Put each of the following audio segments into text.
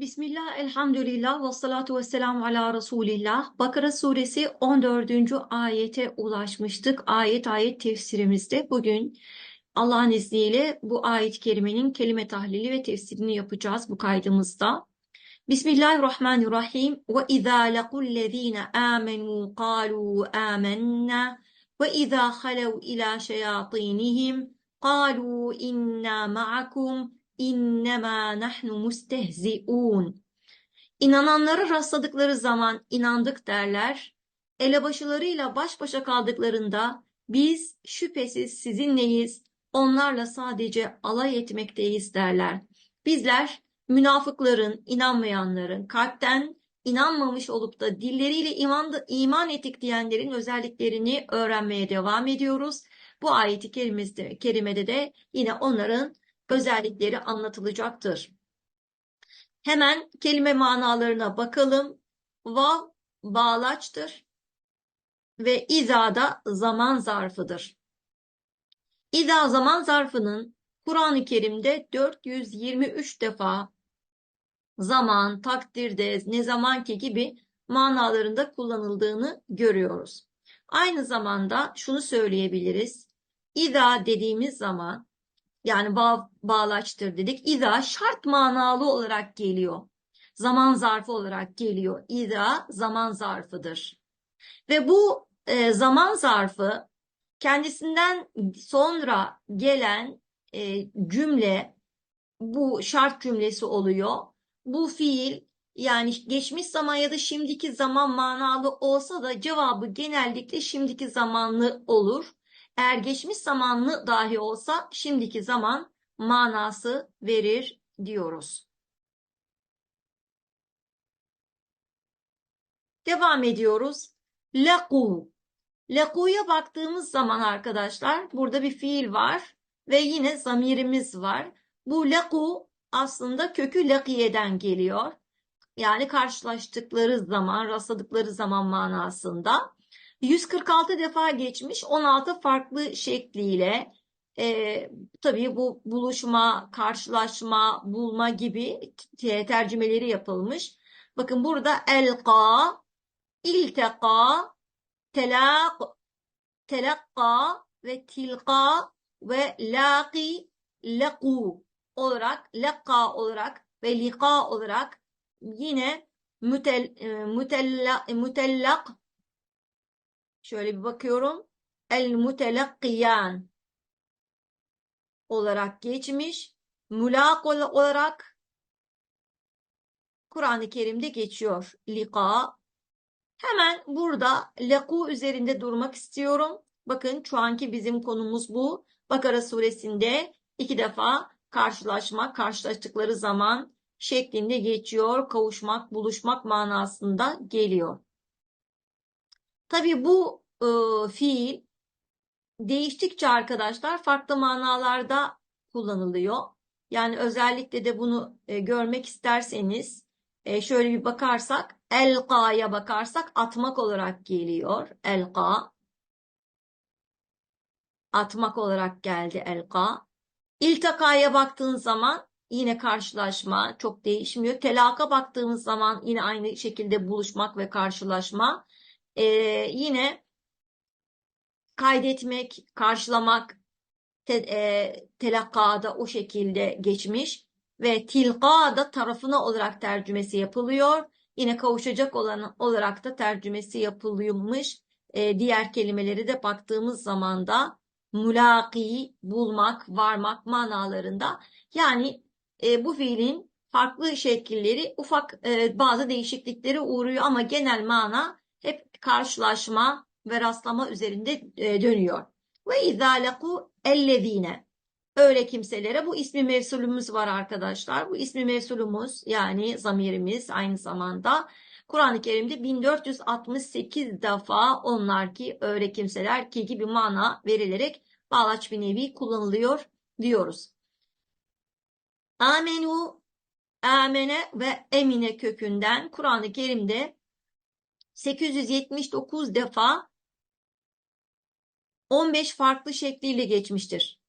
Bismillah, elhamdülillah, ve salatu ve selamu ala Resulillah. Bakara suresi 14. ayete ulaşmıştık. Ayet ayet tefsirimizde bugün Allah'ın izniyle bu ayet-i kerimenin kelime tahlili ve tefsirini yapacağız bu kaydımızda. Bismillahirrahmanirrahim. Ve izâ lequllezîne âmenû qâlû âmennâ ve izâ halev ilâ şeyâtînihim qâlû innâ ma'akum İnnemâ nahnu mustehzi'ûn. İnananlara rastladıkları zaman inandık derler. Elebaşılarıyla baş başa kaldıklarında biz şüphesiz sizinleyiz, onlarla sadece alay etmekteyiz derler. Bizler münafıkların, inanmayanların, kalpten inanmamış olup da dilleriyle iman, iman ettik diyenlerin özelliklerini öğrenmeye devam ediyoruz. Bu ayeti kerimede de yine onların özellikleri anlatılacaktır. Hemen kelime manalarına bakalım. Vav bağlaçtır ve iza da zaman zarfıdır. İza zaman zarfının Kur'an-ı Kerim'de 423 defa zaman, takdirde, ne zamanki gibi manalarında kullanıldığını görüyoruz. Aynı zamanda şunu söyleyebiliriz. İza dediğimiz zaman yani bağ, bağlaçtır dedik. İza şart manalı olarak geliyor. Zaman zarfı olarak geliyor. İza zaman zarfıdır. Ve bu e, zaman zarfı kendisinden sonra gelen e, cümle bu şart cümlesi oluyor. Bu fiil yani geçmiş zaman ya da şimdiki zaman manalı olsa da cevabı genellikle şimdiki zamanlı olur. Eğer geçmiş zamanlı dahi olsa şimdiki zaman manası verir diyoruz. Devam ediyoruz. Leku. Leku'ya baktığımız zaman arkadaşlar burada bir fiil var ve yine zamirimiz var. Bu leku aslında kökü lekiyeden geliyor. Yani karşılaştıkları zaman, rastladıkları zaman manasında. 146 defa geçmiş 16 farklı şekliyle e, tabii bu buluşma, karşılaşma, bulma gibi tercümeleri yapılmış. Bakın burada elqa, ilteka, telak, telakka ve tilka ve laqi, leku olarak, lekka olarak ve lika olarak yine mütel, e, mütellak, mütellak Şöyle bir bakıyorum. El mutelakkiyan olarak geçmiş. Mulak olarak Kur'an-ı Kerim'de geçiyor. Lika. Hemen burada leku üzerinde durmak istiyorum. Bakın şu anki bizim konumuz bu. Bakara suresinde iki defa karşılaşmak, karşılaştıkları zaman şeklinde geçiyor. Kavuşmak, buluşmak manasında geliyor. Tabii bu e, fiil değiştikçe arkadaşlar farklı manalarda kullanılıyor. Yani özellikle de bunu e, görmek isterseniz e, şöyle bir bakarsak elqa'ya bakarsak atmak olarak geliyor. Elqa atmak olarak geldi elqa. İltakaya baktığın zaman yine karşılaşma çok değişmiyor. Telaka baktığımız zaman yine aynı şekilde buluşmak ve karşılaşma. Ee, yine kaydetmek, karşılamak te, e, telakkada o şekilde geçmiş ve tilkada tarafına olarak tercümesi yapılıyor. Yine kavuşacak olan olarak da tercümesi yapılıyormuş. E, diğer kelimeleri de baktığımız zaman da mulaki, bulmak, varmak manalarında. Yani e, bu fiilin farklı şekilleri ufak e, bazı değişiklikleri uğruyor ama genel mana hep karşılaşma ve rastlama üzerinde e, dönüyor. Ve izâ lekû ellezîne. Öyle kimselere bu ismi mevsulümüz var arkadaşlar. Bu ismi mevsulümüz yani zamirimiz aynı zamanda Kur'an-ı Kerim'de 1468 defa onlar ki öyle kimseler ki gibi mana verilerek bağlaç bir nevi kullanılıyor diyoruz. Amenu, amene ve emine kökünden Kur'an-ı Kerim'de 879 defa 15 farklı şekliyle geçmiştir.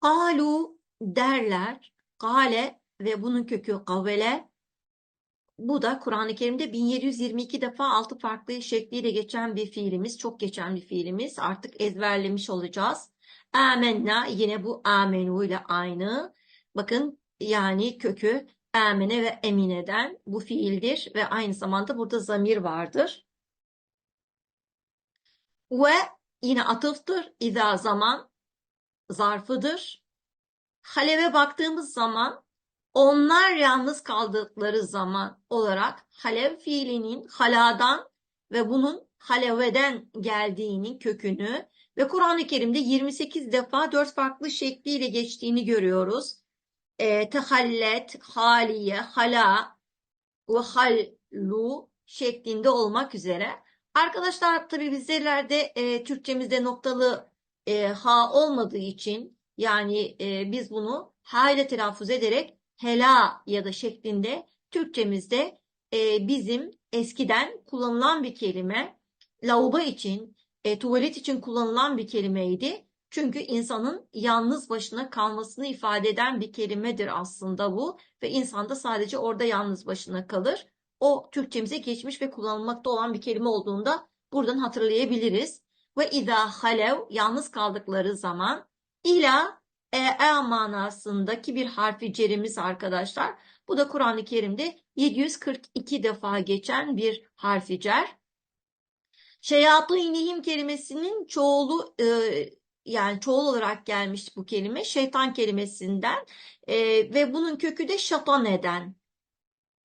Kalu derler. Kale ve bunun kökü kavele. Bu da Kur'an-ı Kerim'de 1722 defa altı farklı şekliyle geçen bir fiilimiz. Çok geçen bir fiilimiz. Artık ezberlemiş olacağız. Amenna yine bu amenu ile aynı. Bakın yani kökü amene ve emineden bu fiildir ve aynı zamanda burada zamir vardır. Ve yine atıftır. İza zaman zarfıdır. Haleve baktığımız zaman onlar yalnız kaldıkları zaman olarak halev fiilinin haladan ve bunun haleveden geldiğini kökünü ve Kur'an-ı Kerim'de 28 defa dört farklı şekliyle geçtiğini görüyoruz. E, tehallet, haliye, hala ve hallu şeklinde olmak üzere. Arkadaşlar tabii bizlerde e, Türkçemizde noktalı e, ha olmadığı için yani e, biz bunu ha ile telaffuz ederek hela ya da şeklinde Türkçemizde e, bizim eskiden kullanılan bir kelime lavabo için, e, tuvalet için kullanılan bir kelimeydi. Çünkü insanın yalnız başına kalmasını ifade eden bir kelimedir aslında bu ve insan da sadece orada yalnız başına kalır. O Türkçemize geçmiş ve kullanılmakta olan bir kelime olduğunda buradan hatırlayabiliriz. Ve izâ halev yalnız kaldıkları zaman ila e, e manasındaki bir harfi cerimiz arkadaşlar. Bu da Kur'an-ı Kerim'de 742 defa geçen bir harfi cer. Şeyatînihim kelimesinin çoğulu e, yani çoğul olarak gelmiş bu kelime şeytan kelimesinden e, ve bunun kökü de şatan eden.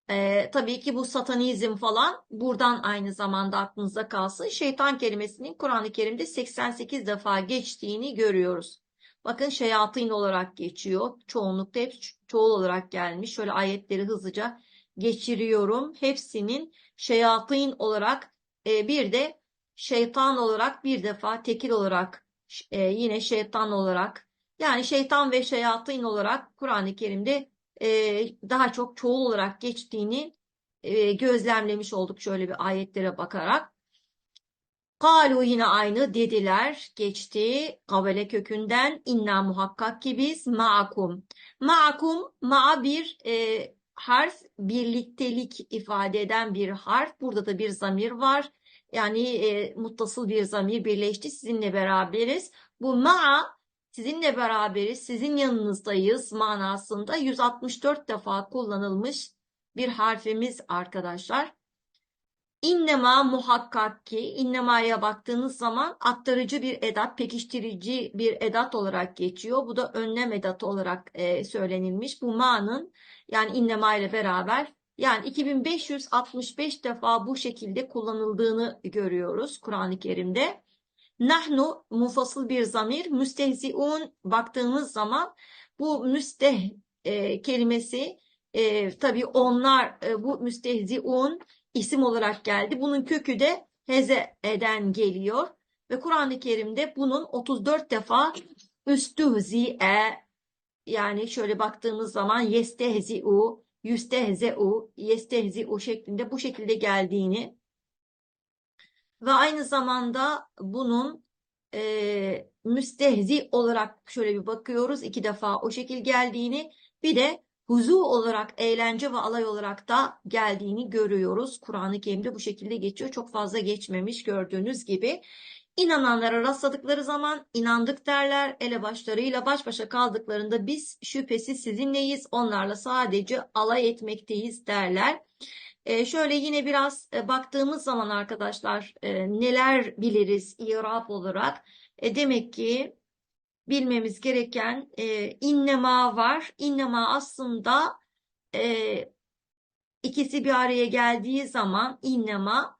E, tabii ki bu satanizm falan buradan aynı zamanda aklınızda kalsın. Şeytan kelimesinin Kur'an-ı Kerim'de 88 defa geçtiğini görüyoruz. Bakın şeyatîn olarak geçiyor. Çoğunlukta hep çoğul olarak gelmiş. Şöyle ayetleri hızlıca geçiriyorum. Hepsinin şeyatîn olarak e, bir de şeytan olarak bir defa tekil olarak e, yine şeytan olarak yani şeytan ve şeyatîn olarak Kur'an-ı Kerim'de e, daha çok çoğul olarak geçtiğini e, gözlemlemiş olduk şöyle bir ayetlere bakarak. Kalu yine aynı dediler geçti kavale kökünden inna muhakkak ki biz ma'akum. Ma'akum ma'a bir e, harf birliktelik ifade eden bir harf. Burada da bir zamir var. Yani e, muttasıl bir zamir birleşti sizinle beraberiz. Bu ma'a sizinle beraberiz, sizin yanınızdayız manasında 164 defa kullanılmış bir harfimiz arkadaşlar. İnnema muhakkak ki innemaya baktığınız zaman aktarıcı bir edat, pekiştirici bir edat olarak geçiyor. Bu da önlem edatı olarak e, söylenilmiş. Bu ma'nın yani innema ile beraber yani 2565 defa bu şekilde kullanıldığını görüyoruz Kur'an-ı Kerim'de. Nahnu mufasıl bir zamir, müstehziun baktığımız zaman bu müsteh e, kelimesi e, tabii onlar e, bu müstehziun isim olarak geldi. Bunun kökü de heze'den geliyor. Ve Kur'an-ı Kerim'de bunun 34 defa üstühzi'e yani şöyle baktığımız zaman yestehzi'u, yüstehze'u, yestehzi'u şeklinde bu şekilde geldiğini ve aynı zamanda bunun e, müstehzi olarak şöyle bir bakıyoruz. iki defa o şekil geldiğini bir de huzu olarak, eğlence ve alay olarak da geldiğini görüyoruz. Kur'an-ı Kerim'de bu şekilde geçiyor. Çok fazla geçmemiş gördüğünüz gibi. İnananlara rastladıkları zaman inandık derler. Ele başlarıyla baş başa kaldıklarında biz şüphesiz sizinleyiz. Onlarla sadece alay etmekteyiz derler. E, şöyle yine biraz e, baktığımız zaman arkadaşlar e, neler biliriz İrab olarak. E, demek ki bilmemiz gereken e, innema var. İnnema aslında e, ikisi bir araya geldiği zaman innema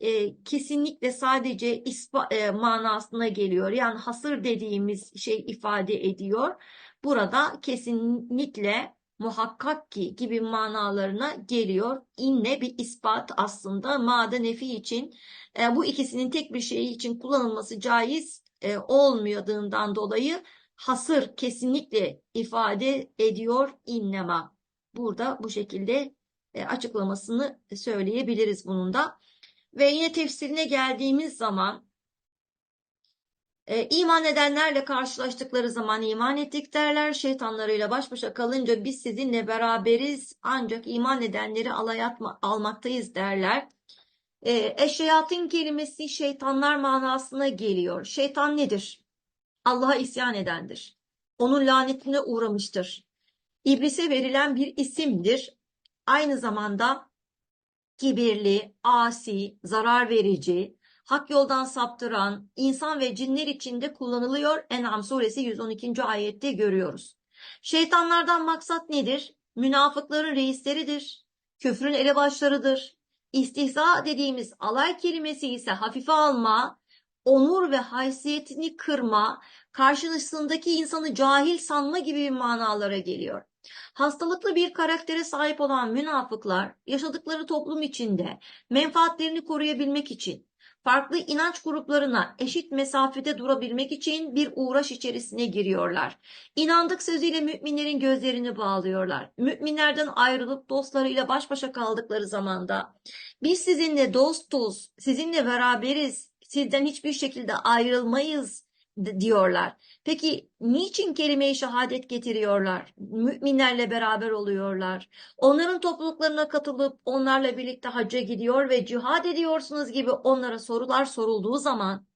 e, kesinlikle sadece ispa, e, manasına geliyor. Yani hasır dediğimiz şey ifade ediyor. Burada kesinlikle muhakkak ki gibi manalarına geliyor. İnne bir ispat aslında ma'da nefi için e, bu ikisinin tek bir şeyi için kullanılması caiz e, olmadığından dolayı hasır kesinlikle ifade ediyor innema. Burada bu şekilde e, açıklamasını söyleyebiliriz bunun da. Ve yine tefsirine geldiğimiz zaman E, iman edenlerle karşılaştıkları zaman iman ettik derler. Şeytanlarıyla baş başa kalınca biz sizinle beraberiz ancak iman edenleri alay atma, almaktayız derler. E, eşşeyatın kelimesi şeytanlar manasına geliyor. Şeytan nedir? Allah'a isyan edendir. Onun lanetine uğramıştır. İblise verilen bir isimdir. Aynı zamanda kibirli, asi, zarar verici, hak yoldan saptıran insan ve cinler içinde kullanılıyor. En'am suresi 112. ayette görüyoruz. Şeytanlardan maksat nedir? Münafıkların reisleridir. Küfrün elebaşlarıdır. İstihza dediğimiz alay kelimesi ise hafife alma, onur ve haysiyetini kırma, karşısındaki insanı cahil sanma gibi manalara geliyor. Hastalıklı bir karaktere sahip olan münafıklar yaşadıkları toplum içinde menfaatlerini koruyabilmek için, farklı inanç gruplarına eşit mesafede durabilmek için bir uğraş içerisine giriyorlar. İnandık sözüyle müminlerin gözlerini bağlıyorlar. Müminlerden ayrılıp dostlarıyla baş başa kaldıkları zamanda biz sizinle dostuz, sizinle beraberiz, sizden hiçbir şekilde ayrılmayız diyorlar. Peki niçin kelime-i şehadet getiriyorlar? Müminlerle beraber oluyorlar. Onların topluluklarına katılıp onlarla birlikte hacca gidiyor ve cihad ediyorsunuz gibi onlara sorular sorulduğu zaman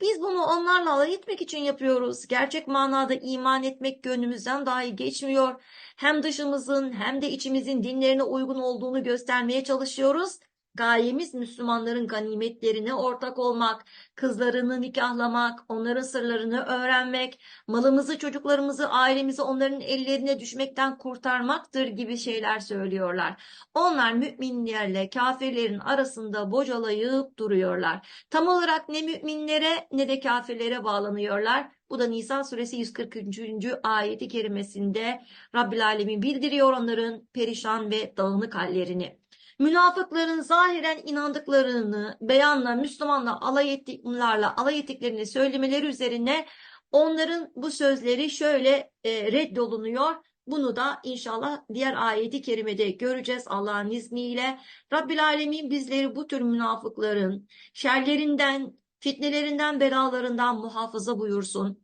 biz bunu onlarla alay etmek için yapıyoruz. Gerçek manada iman etmek gönlümüzden dahi geçmiyor. Hem dışımızın hem de içimizin dinlerine uygun olduğunu göstermeye çalışıyoruz. Gayemiz Müslümanların ganimetlerine ortak olmak, kızlarını nikahlamak, onların sırlarını öğrenmek, malımızı, çocuklarımızı, ailemizi onların ellerine düşmekten kurtarmaktır gibi şeyler söylüyorlar. Onlar müminlerle kafirlerin arasında bocalayıp duruyorlar. Tam olarak ne müminlere ne de kafirlere bağlanıyorlar. Bu da Nisa suresi 143. ayeti kerimesinde Rabbil Alemin bildiriyor onların perişan ve dağınık hallerini. Münafıkların zahiren inandıklarını beyanla, Müslümanla alay ettiklerle alay ettiklerini söylemeleri üzerine onların bu sözleri şöyle e, reddolunuyor. Bunu da inşallah diğer ayeti kerimede göreceğiz Allah'ın izniyle. Rabbil Alemin bizleri bu tür münafıkların şerlerinden, fitnelerinden, belalarından muhafaza buyursun.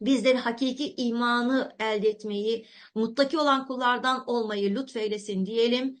Bizleri hakiki imanı elde etmeyi, muttaki olan kullardan olmayı lütfeylesin diyelim.